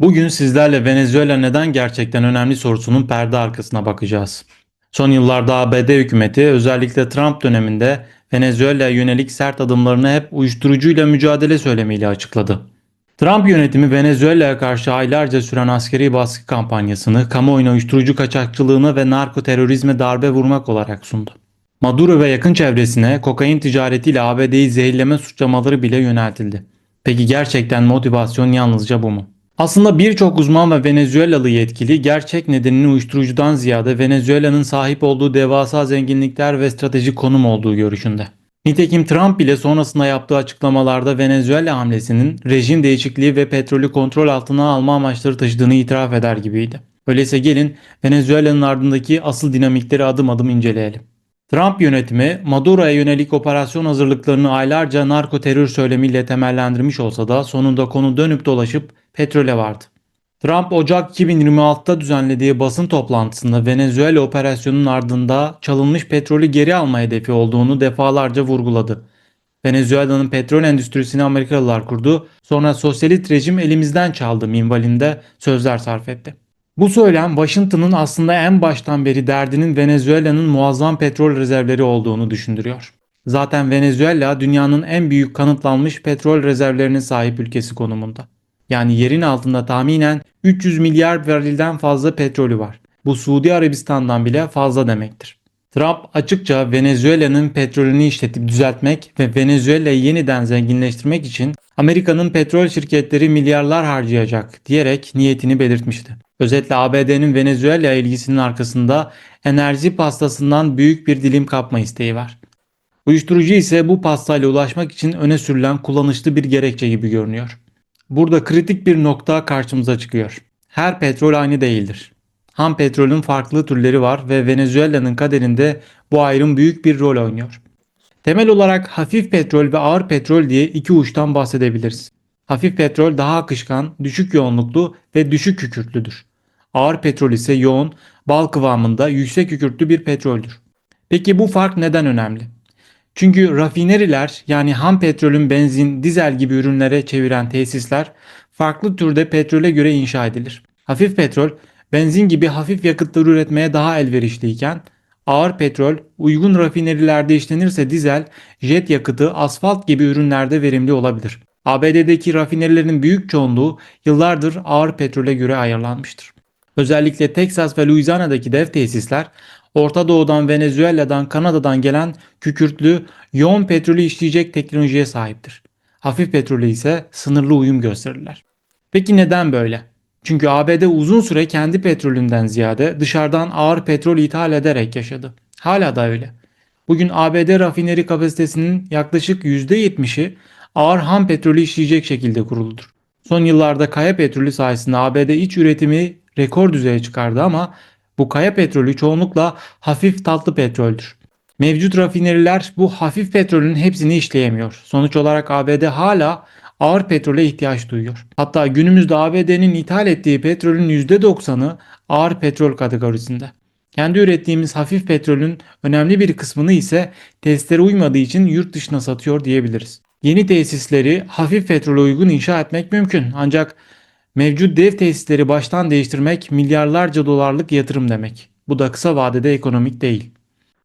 Bugün sizlerle Venezuela neden gerçekten önemli sorusunun perde arkasına bakacağız. Son yıllarda ABD hükümeti özellikle Trump döneminde Venezuela'ya yönelik sert adımlarını hep uyuşturucuyla mücadele söylemiyle açıkladı. Trump yönetimi Venezuela'ya karşı aylarca süren askeri baskı kampanyasını kamuoyuna uyuşturucu kaçakçılığına ve narko terörizme darbe vurmak olarak sundu. Maduro ve yakın çevresine kokain ticaretiyle ABD'yi zehirleme suçlamaları bile yöneltildi. Peki gerçekten motivasyon yalnızca bu mu? Aslında birçok uzman ve Venezuelalı yetkili gerçek nedenini uyuşturucudan ziyade Venezuela'nın sahip olduğu devasa zenginlikler ve stratejik konum olduğu görüşünde. Nitekim Trump bile sonrasında yaptığı açıklamalarda Venezuela hamlesinin rejim değişikliği ve petrolü kontrol altına alma amaçları taşıdığını itiraf eder gibiydi. Öyleyse gelin Venezuela'nın ardındaki asıl dinamikleri adım adım inceleyelim. Trump yönetimi Maduro'ya yönelik operasyon hazırlıklarını aylarca narko terör söylemiyle temellendirmiş olsa da sonunda konu dönüp dolaşıp petrole vardı. Trump Ocak 2026'da düzenlediği basın toplantısında Venezuela operasyonunun ardında çalınmış petrolü geri alma hedefi olduğunu defalarca vurguladı. Venezuela'nın petrol endüstrisini Amerikalılar kurdu, sonra sosyalist rejim elimizden çaldı minvalinde sözler sarf etti. Bu söylem Washington'ın aslında en baştan beri derdinin Venezuela'nın muazzam petrol rezervleri olduğunu düşündürüyor. Zaten Venezuela dünyanın en büyük kanıtlanmış petrol rezervlerine sahip ülkesi konumunda. Yani yerin altında tahminen 300 milyar varilden fazla petrolü var. Bu Suudi Arabistan'dan bile fazla demektir. Trump açıkça Venezuela'nın petrolünü işletip düzeltmek ve Venezuela'yı yeniden zenginleştirmek için Amerika'nın petrol şirketleri milyarlar harcayacak diyerek niyetini belirtmişti. Özetle ABD'nin Venezuela ilgisinin arkasında enerji pastasından büyük bir dilim kapma isteği var. Uyuşturucu ise bu pastayla ulaşmak için öne sürülen kullanışlı bir gerekçe gibi görünüyor. Burada kritik bir nokta karşımıza çıkıyor. Her petrol aynı değildir. Ham petrolün farklı türleri var ve Venezuela'nın kaderinde bu ayrım büyük bir rol oynuyor. Temel olarak hafif petrol ve ağır petrol diye iki uçtan bahsedebiliriz. Hafif petrol daha akışkan, düşük yoğunluklu ve düşük kükürtlüdür. Ağır petrol ise yoğun, bal kıvamında yüksek kükürtlü bir petroldür. Peki bu fark neden önemli? Çünkü rafineriler yani ham petrolün benzin, dizel gibi ürünlere çeviren tesisler farklı türde petrole göre inşa edilir. Hafif petrol benzin gibi hafif yakıtlar üretmeye daha elverişliyken ağır petrol uygun rafinerilerde işlenirse dizel, jet yakıtı, asfalt gibi ürünlerde verimli olabilir. ABD'deki rafinerilerin büyük çoğunluğu yıllardır ağır petrole göre ayarlanmıştır. Özellikle Texas ve Louisiana'daki dev tesisler Orta Doğu'dan, Venezuela'dan, Kanada'dan gelen kükürtlü, yoğun petrolü işleyecek teknolojiye sahiptir. Hafif petrolü ise sınırlı uyum gösterirler. Peki neden böyle? Çünkü ABD uzun süre kendi petrolünden ziyade dışarıdan ağır petrol ithal ederek yaşadı. Hala da öyle. Bugün ABD rafineri kapasitesinin yaklaşık %70'i ağır ham petrolü işleyecek şekilde kuruludur. Son yıllarda kaya petrolü sayesinde ABD iç üretimi rekor düzeye çıkardı ama bu kaya petrolü çoğunlukla hafif tatlı petroldür. Mevcut rafineriler bu hafif petrolün hepsini işleyemiyor. Sonuç olarak ABD hala ağır petrole ihtiyaç duyuyor. Hatta günümüzde ABD'nin ithal ettiği petrolün %90'ı ağır petrol kategorisinde. Kendi ürettiğimiz hafif petrolün önemli bir kısmını ise testlere uymadığı için yurt dışına satıyor diyebiliriz. Yeni tesisleri hafif petrole uygun inşa etmek mümkün ancak mevcut dev tesisleri baştan değiştirmek milyarlarca dolarlık yatırım demek. Bu da kısa vadede ekonomik değil.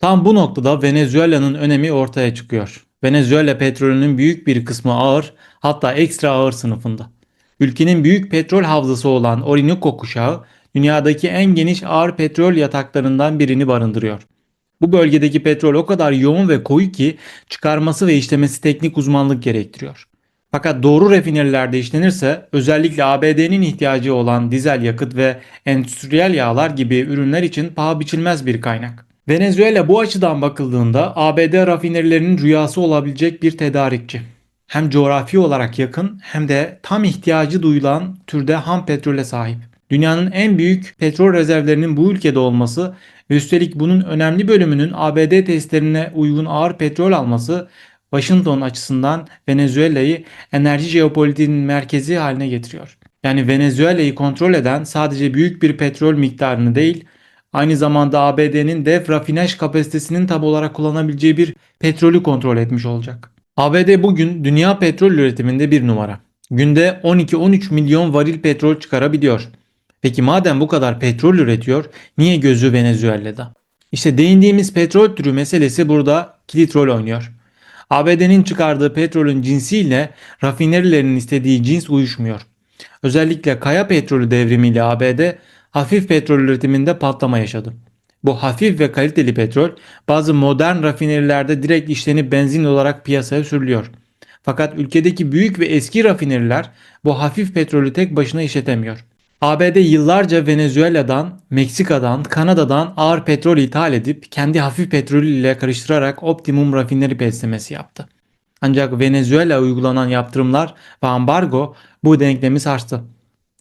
Tam bu noktada Venezuela'nın önemi ortaya çıkıyor. Venezuela petrolünün büyük bir kısmı ağır, hatta ekstra ağır sınıfında. Ülkenin büyük petrol havzası olan Orinoco kuşağı, dünyadaki en geniş ağır petrol yataklarından birini barındırıyor. Bu bölgedeki petrol o kadar yoğun ve koyu ki çıkarması ve işlemesi teknik uzmanlık gerektiriyor. Fakat doğru refinerilerde işlenirse özellikle ABD'nin ihtiyacı olan dizel yakıt ve endüstriyel yağlar gibi ürünler için paha biçilmez bir kaynak. Venezuela bu açıdan bakıldığında ABD rafinerilerinin rüyası olabilecek bir tedarikçi. Hem coğrafi olarak yakın hem de tam ihtiyacı duyulan türde ham petrole sahip. Dünyanın en büyük petrol rezervlerinin bu ülkede olması ve üstelik bunun önemli bölümünün ABD testlerine uygun ağır petrol alması Washington açısından Venezuela'yı enerji jeopolitiğinin merkezi haline getiriyor. Yani Venezuela'yı kontrol eden sadece büyük bir petrol miktarını değil, aynı zamanda ABD'nin dev rafinaj kapasitesinin tam olarak kullanabileceği bir petrolü kontrol etmiş olacak. ABD bugün dünya petrol üretiminde bir numara. Günde 12-13 milyon varil petrol çıkarabiliyor. Peki madem bu kadar petrol üretiyor, niye gözü Venezuela'da? İşte değindiğimiz petrol türü meselesi burada kilit rol oynuyor. ABD'nin çıkardığı petrolün cinsiyle rafinerilerin istediği cins uyuşmuyor. Özellikle kaya petrolü devrimiyle ABD hafif petrol üretiminde patlama yaşadı. Bu hafif ve kaliteli petrol bazı modern rafinerilerde direkt işlenip benzin olarak piyasaya sürülüyor. Fakat ülkedeki büyük ve eski rafineriler bu hafif petrolü tek başına işletemiyor. ABD yıllarca Venezuela'dan, Meksika'dan, Kanada'dan ağır petrol ithal edip kendi hafif petrolü ile karıştırarak optimum rafineri beslemesi yaptı. Ancak Venezuela uygulanan yaptırımlar ve ambargo bu denklemi sarstı.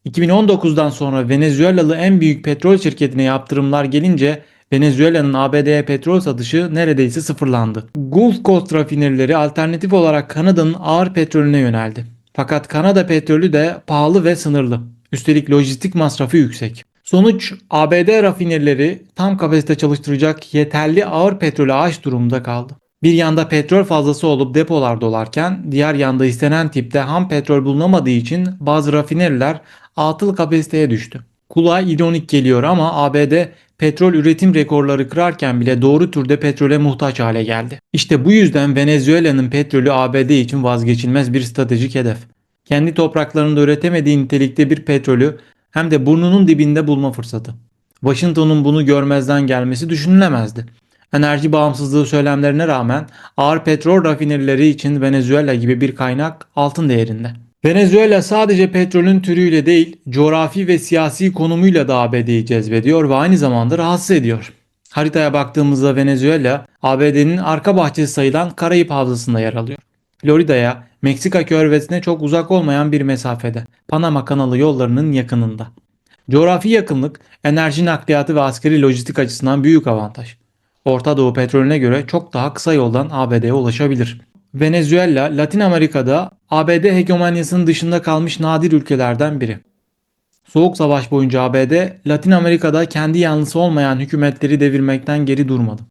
2019'dan sonra Venezuelalı en büyük petrol şirketine yaptırımlar gelince Venezuela'nın ABD'ye petrol satışı neredeyse sıfırlandı. Gulf Coast rafinerileri alternatif olarak Kanada'nın ağır petrolüne yöneldi. Fakat Kanada petrolü de pahalı ve sınırlı. Üstelik lojistik masrafı yüksek. Sonuç ABD rafinerileri tam kapasite çalıştıracak yeterli ağır petrolü aç durumda kaldı. Bir yanda petrol fazlası olup depolar dolarken diğer yanda istenen tipte ham petrol bulunamadığı için bazı rafineriler atıl kapasiteye düştü. Kulağa ironik geliyor ama ABD petrol üretim rekorları kırarken bile doğru türde petrole muhtaç hale geldi. İşte bu yüzden Venezuela'nın petrolü ABD için vazgeçilmez bir stratejik hedef. Kendi topraklarında üretemediği nitelikte bir petrolü hem de burnunun dibinde bulma fırsatı. Washington'un bunu görmezden gelmesi düşünülemezdi. Enerji bağımsızlığı söylemlerine rağmen ağır petrol rafinerileri için Venezuela gibi bir kaynak altın değerinde. Venezuela sadece petrolün türüyle değil, coğrafi ve siyasi konumuyla da ABD'yi cezbediyor ve aynı zamanda rahatsız ediyor. Haritaya baktığımızda Venezuela, ABD'nin arka bahçesi sayılan Karayip Havzası'nda yer alıyor. Florida'ya, Meksika körfezine çok uzak olmayan bir mesafede, Panama kanalı yollarının yakınında. Coğrafi yakınlık, enerji nakliyatı ve askeri lojistik açısından büyük avantaj. Orta Doğu petrolüne göre çok daha kısa yoldan ABD'ye ulaşabilir. Venezuela, Latin Amerika'da ABD hegemonyasının dışında kalmış nadir ülkelerden biri. Soğuk Savaş boyunca ABD, Latin Amerika'da kendi yanlısı olmayan hükümetleri devirmekten geri durmadı.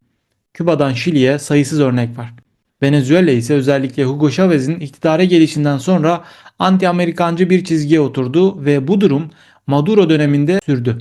Küba'dan Şili'ye sayısız örnek var. Venezuela ise özellikle Hugo Chavez'in iktidara gelişinden sonra anti-Amerikancı bir çizgiye oturdu ve bu durum Maduro döneminde sürdü.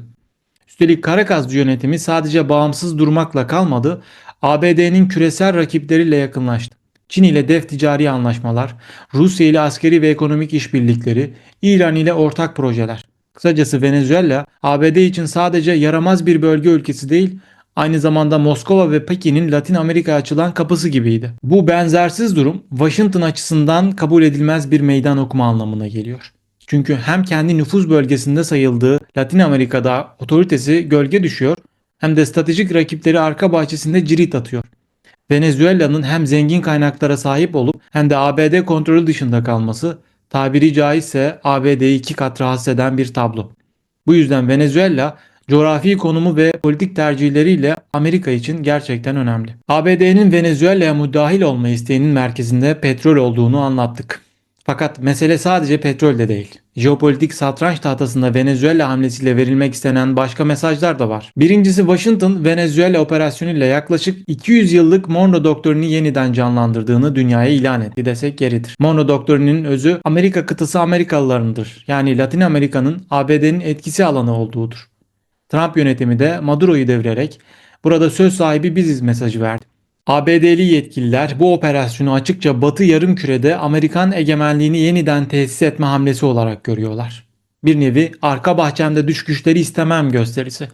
Üstelik Caracas'cı yönetimi sadece bağımsız durmakla kalmadı, ABD'nin küresel rakipleriyle yakınlaştı. Çin ile dev ticari anlaşmalar, Rusya ile askeri ve ekonomik işbirlikleri, İran ile ortak projeler. Kısacası Venezuela, ABD için sadece yaramaz bir bölge ülkesi değil, aynı zamanda Moskova ve Pekin'in Latin Amerika'ya açılan kapısı gibiydi. Bu benzersiz durum Washington açısından kabul edilmez bir meydan okuma anlamına geliyor. Çünkü hem kendi nüfuz bölgesinde sayıldığı Latin Amerika'da otoritesi gölge düşüyor hem de stratejik rakipleri arka bahçesinde cirit atıyor. Venezuela'nın hem zengin kaynaklara sahip olup hem de ABD kontrolü dışında kalması tabiri caizse ABD'yi iki kat rahatsız eden bir tablo. Bu yüzden Venezuela coğrafi konumu ve politik tercihleriyle Amerika için gerçekten önemli. ABD'nin Venezuela'ya müdahil olma isteğinin merkezinde petrol olduğunu anlattık. Fakat mesele sadece petrol de değil. Jeopolitik satranç tahtasında Venezuela hamlesiyle verilmek istenen başka mesajlar da var. Birincisi Washington Venezuela operasyonuyla yaklaşık 200 yıllık Monroe doktrinini yeniden canlandırdığını dünyaya ilan etti desek yeridir. Monroe doktrininin özü Amerika kıtası Amerikalılarındır. Yani Latin Amerika'nın ABD'nin etkisi alanı olduğudur. Trump yönetimi de Maduro'yu devirerek burada söz sahibi biziz mesajı verdi. ABD'li yetkililer bu operasyonu açıkça Batı yarımkürede Amerikan egemenliğini yeniden tesis etme hamlesi olarak görüyorlar. Bir nevi arka bahçemde düş güçleri istemem gösterisi.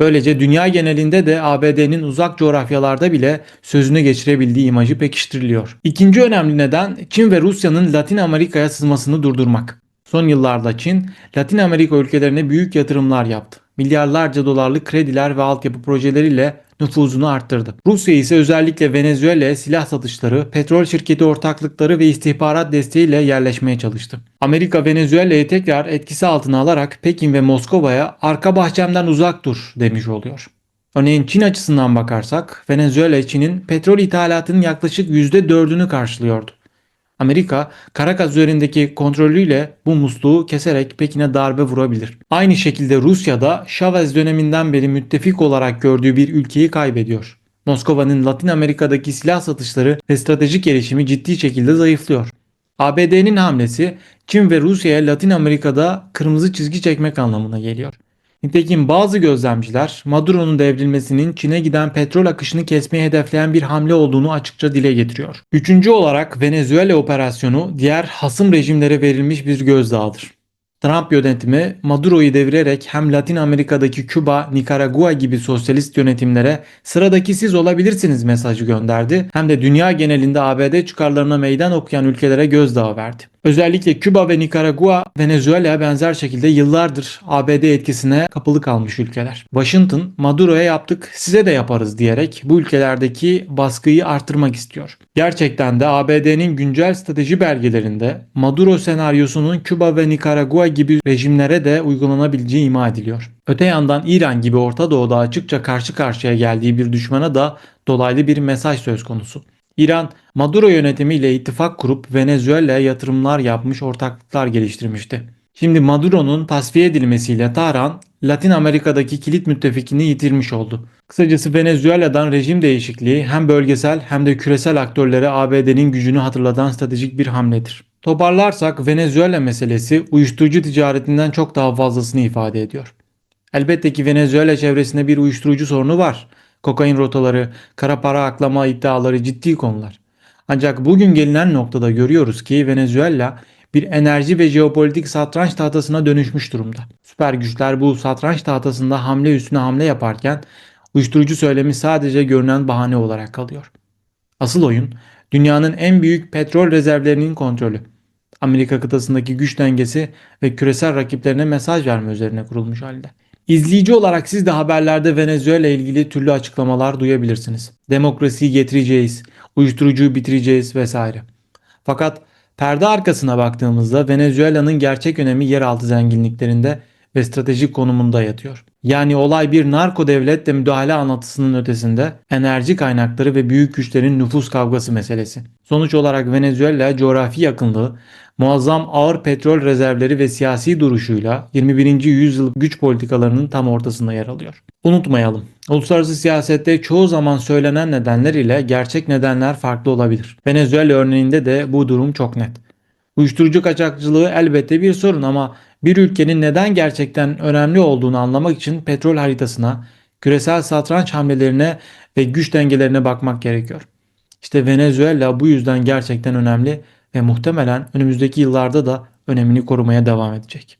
Böylece dünya genelinde de ABD'nin uzak coğrafyalarda bile sözünü geçirebildiği imajı pekiştiriliyor. İkinci önemli neden Çin ve Rusya'nın Latin Amerika'ya sızmasını durdurmak. Son yıllarda Çin, Latin Amerika ülkelerine büyük yatırımlar yaptı. Milyarlarca dolarlık krediler ve altyapı projeleriyle nüfuzunu arttırdı. Rusya ise özellikle Venezuela'ya silah satışları, petrol şirketi ortaklıkları ve istihbarat desteğiyle yerleşmeye çalıştı. Amerika Venezuela'yı tekrar etkisi altına alarak Pekin ve Moskova'ya arka bahçemden uzak dur demiş oluyor. Örneğin Çin açısından bakarsak Venezuela Çin'in petrol ithalatının yaklaşık %4'ünü karşılıyordu. Amerika, Caracas üzerindeki kontrolüyle bu musluğu keserek Pekin'e darbe vurabilir. Aynı şekilde Rusya da Chavez döneminden beri müttefik olarak gördüğü bir ülkeyi kaybediyor. Moskova'nın Latin Amerika'daki silah satışları ve stratejik gelişimi ciddi şekilde zayıflıyor. ABD'nin hamlesi Çin ve Rusya'ya Latin Amerika'da kırmızı çizgi çekmek anlamına geliyor. Nitekim bazı gözlemciler Maduro'nun devrilmesinin Çin'e giden petrol akışını kesmeyi hedefleyen bir hamle olduğunu açıkça dile getiriyor. Üçüncü olarak Venezuela operasyonu diğer hasım rejimlere verilmiş bir gözdağıdır. Trump yönetimi Maduro'yu devirerek hem Latin Amerika'daki Küba, Nikaragua gibi sosyalist yönetimlere sıradaki siz olabilirsiniz mesajı gönderdi hem de dünya genelinde ABD çıkarlarına meydan okuyan ülkelere gözdağı verdi. Özellikle Küba ve Nikaragua, Venezuela'ya benzer şekilde yıllardır ABD etkisine kapılı kalmış ülkeler. Washington, Maduro'ya yaptık size de yaparız diyerek bu ülkelerdeki baskıyı artırmak istiyor. Gerçekten de ABD'nin güncel strateji belgelerinde Maduro senaryosunun Küba ve Nikaragua gibi rejimlere de uygulanabileceği ima ediliyor. Öte yandan İran gibi Orta Doğu'da açıkça karşı karşıya geldiği bir düşmana da dolaylı bir mesaj söz konusu. İran, Maduro yönetimiyle ittifak kurup Venezuela'ya yatırımlar yapmış, ortaklıklar geliştirmişti. Şimdi Maduro'nun tasfiye edilmesiyle Tahran, Latin Amerika'daki kilit müttefikini yitirmiş oldu. Kısacası Venezuela'dan rejim değişikliği hem bölgesel hem de küresel aktörlere ABD'nin gücünü hatırlatan stratejik bir hamledir. Toparlarsak Venezuela meselesi uyuşturucu ticaretinden çok daha fazlasını ifade ediyor. Elbette ki Venezuela çevresinde bir uyuşturucu sorunu var. Kokain rotaları, kara para aklama iddiaları ciddi konular. Ancak bugün gelinen noktada görüyoruz ki Venezuela bir enerji ve jeopolitik satranç tahtasına dönüşmüş durumda. Süper güçler bu satranç tahtasında hamle üstüne hamle yaparken uyuşturucu söylemi sadece görünen bahane olarak kalıyor. Asıl oyun dünyanın en büyük petrol rezervlerinin kontrolü. Amerika kıtasındaki güç dengesi ve küresel rakiplerine mesaj verme üzerine kurulmuş halde. İzleyici olarak siz de haberlerde Venezuela ile ilgili türlü açıklamalar duyabilirsiniz. Demokrasiyi getireceğiz, uyuşturucuyu bitireceğiz vesaire. Fakat perde arkasına baktığımızda Venezuela'nın gerçek önemi yeraltı zenginliklerinde ve stratejik konumunda yatıyor. Yani olay bir narko devletle müdahale anlatısının ötesinde enerji kaynakları ve büyük güçlerin nüfus kavgası meselesi. Sonuç olarak Venezuela coğrafi yakınlığı, muazzam ağır petrol rezervleri ve siyasi duruşuyla 21. yüzyıl güç politikalarının tam ortasında yer alıyor. Unutmayalım, uluslararası siyasette çoğu zaman söylenen nedenler ile gerçek nedenler farklı olabilir. Venezuela örneğinde de bu durum çok net. Uyuşturucu kaçakçılığı elbette bir sorun ama bir ülkenin neden gerçekten önemli olduğunu anlamak için petrol haritasına, küresel satranç hamlelerine ve güç dengelerine bakmak gerekiyor. İşte Venezuela bu yüzden gerçekten önemli ve muhtemelen önümüzdeki yıllarda da önemini korumaya devam edecek.